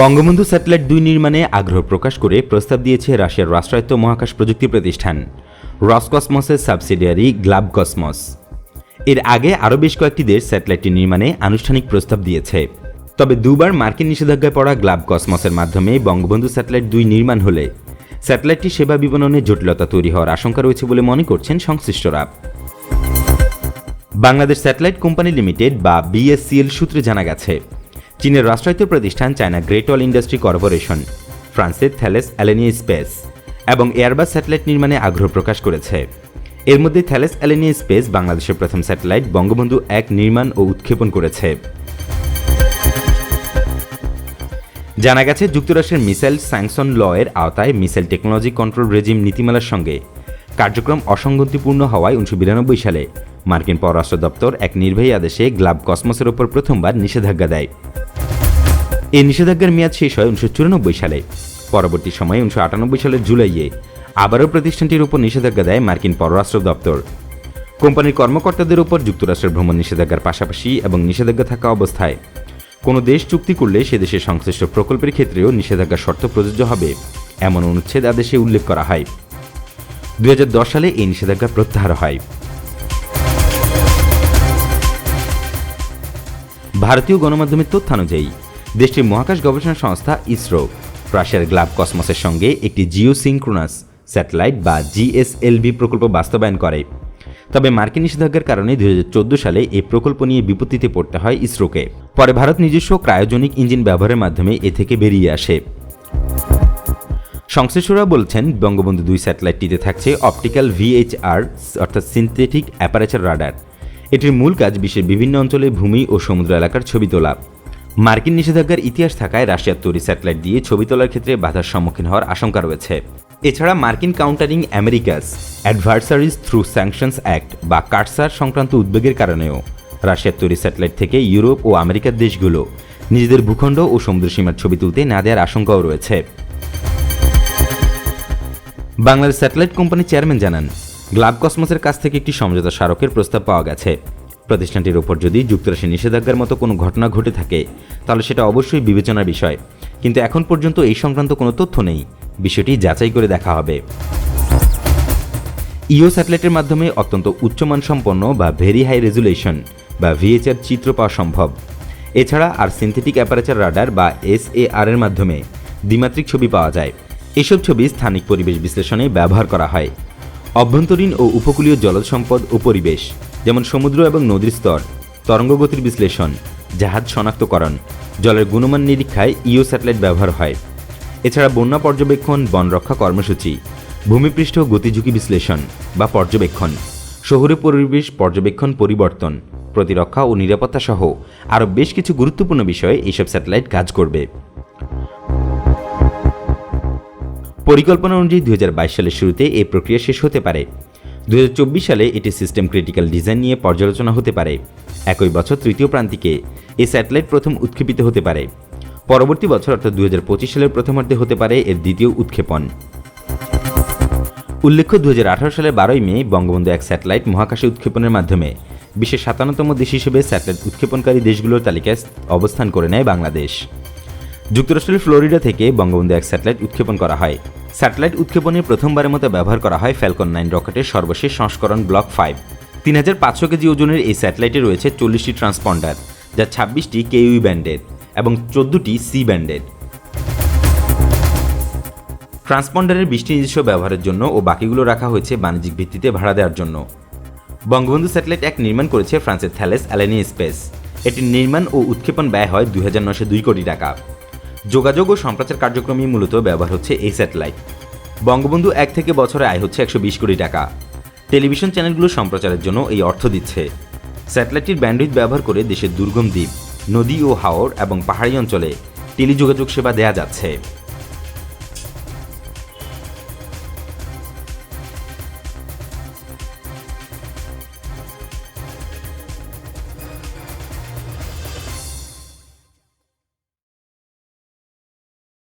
Bangabandhu satellite দুই নির্মাণে আগ্রহ প্রকাশ করে প্রস্তাব দিয়েছে রাশিয়ার রাষ্ট্রায়ত্ত মহাকাশ প্রযুক্তি প্রতিষ্ঠান, রসকসমসের সাবসিডিয়ারি গ্লাব কসমস এর আগে আরও বেশ কয়েকটি দেশ স্যাটেলাইটটি নির্মাণে আনুষ্ঠানিক প্রস্তাব দিয়েছে। তবে দুবার মার্কিন নিষেধাজ্ঞায় পড়া গ্লাব কসমসের মাধ্যমে বঙ্গবন্ধু স্যাটেলাইট দুই নির্মাণ হলে স্যাটেলাইটটি সেবা বিপণনে জটিলতা তৈরি হওয়ার আশঙ্কা রয়েছে বলে মনে করছেন সংশ্লিষ্টরা। বাংলাদেশ স্যাটেলাইট কোম্পানি লিমিটেড বা বিএসসিএল সূত্রে জানা গেছে চীনের রাষ্ট্রায়ত্ত প্রতিষ্ঠান China great wall industry corporation, ফ্রান্সের থ্যালেস অ্যালেনিয়া স্পেস এবং এয়ারবাস স্যাটেলাইট নির্মাণে আগ্রহ প্রকাশ করেছে। এর মধ্যে থ্যালেস অ্যালেনিয়া স্পেস বাংলাদেশের প্রথম স্যাটেলাইট বঙ্গবন্ধু এক নির্মাণ ও উৎক্ষেপণ করেছে। জানা গেছে, যুক্তরাষ্ট্রের মিসাইল স্যাংশন ল এর আওতায় মিসাইল টেকনোলজি কন্ট্রোল রেজিম নীতিমালার সঙ্গে কার্যক্রম অসঙ্গতিপূর্ণ হওয়ায় উনিশশো বিরানব্বই সালে মার্কিন পররাষ্ট্র দপ্তর এক নির্বাহী আদেশে গ্লাব কসমসের ওপর প্রথমবার নিষেধাজ্ঞা দেয়। এই নিষেধাজ্ঞার মেয়াদ শেষ হয় উনিশশো চুরানব্বই সালে। পরবর্তী সময়ে উনিশশো আটানব্বই সালের জুলাইয়ে আবারও প্রতিষ্ঠানটির উপর নিষেধাজ্ঞা দেয় মার্কিন পররাষ্ট্র দপ্তর। কোম্পানির কর্মকর্তাদের উপর যুক্তরাষ্ট্রের ভ্রমণ নিষেধাজ্ঞার পাশাপাশি এবং নিষেধাজ্ঞা থাকা অবস্থায়। কোনো দেশ চুক্তি করলে সে দেশের সংশ্লিষ্ট প্রকল্পের ক্ষেত্রেও নিষেধাজ্ঞার শর্ত প্রযোজ্য হবে, এমন অনুচ্ছেদ আদেশে উল্লেখ করা হয়। দু হাজার দশ সালে এই নিষেধাজ্ঞা প্রত্যাহার হয়। ভারতীয় গণমাধ্যমের তথ্যানুযায়ী দেশটির মহাকাশ গবেষণা সংস্থা ইসরো। রাশিয়ার গ্লাব কসমসের সঙ্গে একটি জিও সিঙ্ক্রোনাস স্যাটেলাইট বা জিএসএলভি প্রকল্প বাস্তবায়ন করে। তবে মার্কিন নিষেধাজ্ঞার কারণে দুই হাজার চোদ্দ সালে এই প্রকল্প নিয়ে বিপত্তিতে পড়তে হয় ইসরোকে। পরে ভারত নিজস্ব ক্রায়োজনিক ইঞ্জিন ব্যবহারের মাধ্যমে এ থেকে বেরিয়ে আসে। সংশ্লিষ্টরা বলছেন, বঙ্গবন্ধু দুই স্যাটেলাইটটিতে থাকছে অপটিক্যাল ভিএইচআর, অর্থাৎ সিনথেটিক অ্যাপারেচার রাডার। এটির মূল কাজ বিশ্বের বিভিন্ন অঞ্চলে ভূমি ও সমুদ্র এলাকার ছবি তোলা। মার্কিন নিষেধাজ্ঞার ইতিহাস থাকায় রাশিয়ার তৈরি স্যাটেলাইট দিয়ে ছবি তোলার ক্ষেত্রে বাধার সম্মুখীন হওয়ার আশঙ্কা রয়েছে। এছাড়া মার্কিন countering America's, adversaries through sanctions act বা কাটসার সংক্রান্ত উদ্বেগের কারণেও রাশিয়ার তৈরি স্যাটেলাইট থেকে ইউরোপ ও আমেরিকার দেশগুলো নিজেদের ভূখণ্ড ও সমুদ্রসীমার ছবি তুলতে না দেওয়ার আশঙ্কাও রয়েছে। বাংলাদেশ স্যাটেলাইট কোম্পানির চেয়ারম্যান জানান গ্লাব কসমসের কাছ থেকে একটি সমঝোতা স্মারকের প্রস্তাব পাওয়া গেছে। প্রতিষ্ঠানটির ওপর যদি যুক্তরাষ্ট্রের নিষেধাজ্ঞার মতো কোনো ঘটনা ঘটে থাকে, তাহলে সেটা অবশ্যই বিবেচনার বিষয়। কিন্তু এখন পর্যন্ত এই সংক্রান্ত কোনো তথ্য নেই। বিষয়টি যাচাই করে দেখা হবে। ইও স্যাটেলাইটের মাধ্যমে অত্যন্ত উচ্চমানসম্পন্ন বা ভেরি হাই রেজুলেশন বা ভিএচআর চিত্র পাওয়া সম্ভব। এছাড়া আর সিনথেটিক অ্যাপারেচার রাডার বা এসএআর এর মাধ্যমে দ্বিমাত্রিক ছবি পাওয়া যায়। এসব ছবি স্থানিক পরিবেশ বিশ্লেষণে ব্যবহার করা হয়। অভ্যন্তরীণ ও উপকূলীয় জলজ সম্পদ ও পরিবেশ। যেমন সমুদ্র এবং নদীর স্তর, তরঙ্গগতির বিশ্লেষণ, জাহাজ শনাক্তকরণ, জলের গুণমান নিরীক্ষায় ইও স্যাটেলাইট ব্যবহার হয়। এছাড়া বন্যা পর্যবেক্ষণ, বন রক্ষা কর্মসূচি, ভূমিপৃষ্ঠ গতিঝুঁকি বিশ্লেষণ বা পর্যবেক্ষণ, শহুরে পরিবেশ পর্যবেক্ষণ পরিবর্তন, প্রতিরক্ষা ও নিরাপত্তা সহ আরও বেশ কিছু গুরুত্বপূর্ণ বিষয়ে এইসব স্যাটেলাইট কাজ করবে। পরিকল্পনা অনুযায়ী দু হাজার বাইশ সালের শুরুতে এই প্রক্রিয়া শেষ হতে পারে। দু হাজার চব্বিশ সালে এটি সিস্টেম ক্রিটিক্যাল ডিজাইন নিয়ে পর্যালোচনা হতে পারে। একই বছর তৃতীয় প্রান্তিকে এই স্যাটেলাইট প্রথম উৎক্ষেপিত হতে পারে। পরবর্তী বছর অর্থাৎ দু হাজার পঁচিশ সালের প্রথমার্ধে হতে পারে এর দ্বিতীয় উৎক্ষেপণ। উল্লেখ্য দু হাজার আঠারো সালের বারোই মে বঙ্গবন্ধু এক স্যাটেলাইট মহাকাশে উৎক্ষেপণের মাধ্যমে বিশ্বের সাতান্নতম দেশ হিসেবে স্যাটেলাইট উৎক্ষেপণকারী দেশগুলোর তালিকায় অবস্থান করে নেয় বাংলাদেশ। যুক্তরাষ্ট্রের ফ্লোরিডা থেকে বঙ্গবন্ধু এক স্যাটেলাইট উৎক্ষেপণ করা হয়। স্যাটেলাইট উৎক্ষেপণে প্রথমবারের মতো ব্যবহার করা হয় ফ্যালকন নাইন রকেটের সর্বশেষ সংস্করণ ব্লক ফাইভ। তিন হাজার পাঁচশো কেজি ওজনের এই স্যাটেলাইটে রয়েছে চল্লিশটি ট্রান্সপন্ডার, যা ছাব্বিশটি কেইউই ব্যান্ডের এবং চোদ্দটি সি ব্যান্ডের ট্রান্সপন্ডারের বৃষ্টি নিজস্ব ব্যবহারের জন্য ও বাকিগুলো রাখা হয়েছে বাণিজ্যিক ভিত্তিতে ভাড়া দেওয়ার জন্য। বঙ্গবন্ধু স্যাটেলাইট এক নির্মাণ করেছে ফ্রান্সের থ্যালেস অ্যালেনি স্পেস। এটির নির্মাণ ও উৎক্ষেপণ ব্যয় হয় দুই কোটি টাকা। যোগাযোগ ও সম্প্রচার কার্যক্রমে মূলত ব্যবহার হচ্ছে এই স্যাটেলাইট। বঙ্গবন্ধু এক থেকে বছরে আয় হচ্ছে একশো বিশ কোটি টাকা। টেলিভিশন চ্যানেলগুলো সম্প্রচারের জন্য এই অর্থ দিচ্ছে। স্যাটেলাইটটির ব্যান্ডউইথ ব্যবহার করে দেশের দুর্গম দ্বীপ, নদী ও হাওর এবং পাহাড়ি অঞ্চলে টেলিযোগাযোগ সেবা দেয়া যাচ্ছে।